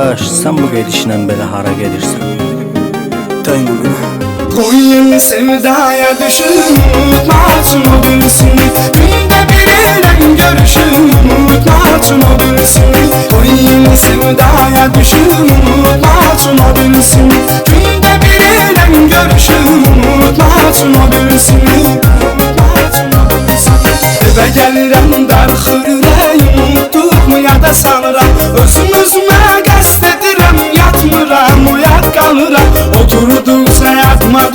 Sən bu gedişlə belə hara gedirsən? Dayma mənə Koyun sevdaya düşün Unutmasın o gülsünü Günde biriyle görüşün Unutmasın o gülsünü Koyun sevdaya düşün Unutmasın o gülsünü Günde biriyle görüşün Unutmasın o gülsünü Eve gəlirəm darxır ürəyim Unutduqmu yada salıram Özüm özümə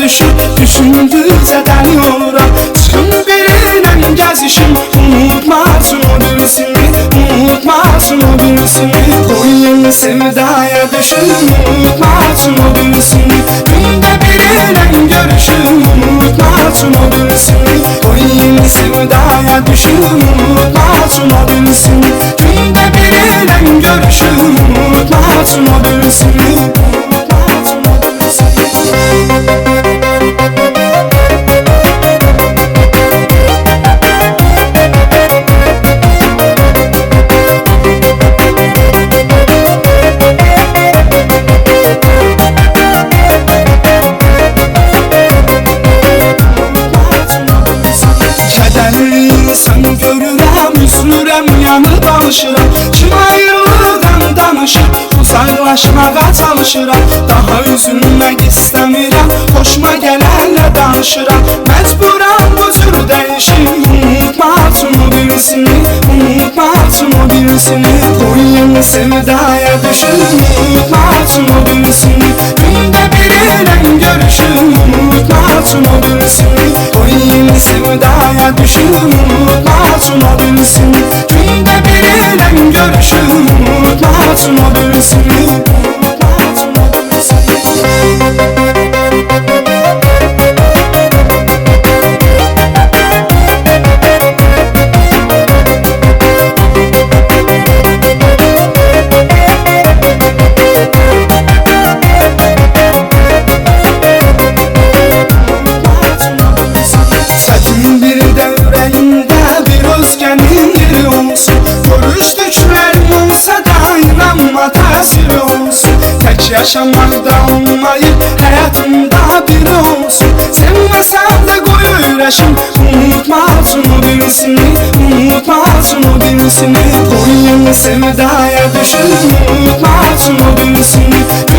yadıma düşür danışır, uzaqlaşmağa çalışıram Daha üzülmək istəmirəm, xoşuma gələnlə danışıram Məcburam bu cür dəyişim, unutmasın o birisini Unutmasın o birisini, koyun sevdaya düşür Unutmasın o birisini Tək yaşamaqda olmayıb həyatımda biri olsun Sevməsəm də qoy ürəşim Unutmasın o birisini? Unutmasın o birisini? Koyun sevdaya düşür Unutmasın o birisini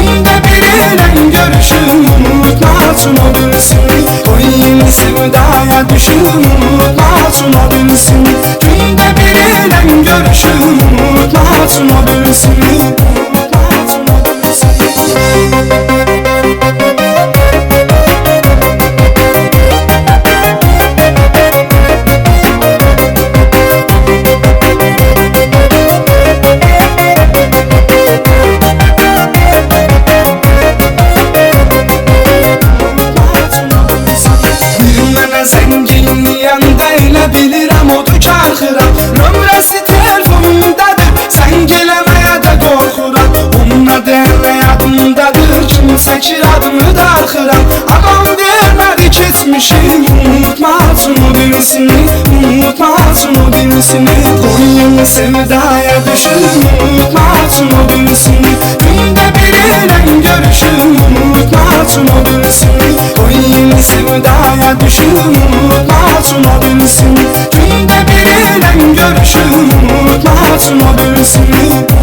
sevdaya düşür Unutmasın o birisini Gündə birilə görüşür Unutmasın o birisini Koyun sevdaya düşür Unutmasın o birisini Gündə birilə görüşür Unutmasın o birisini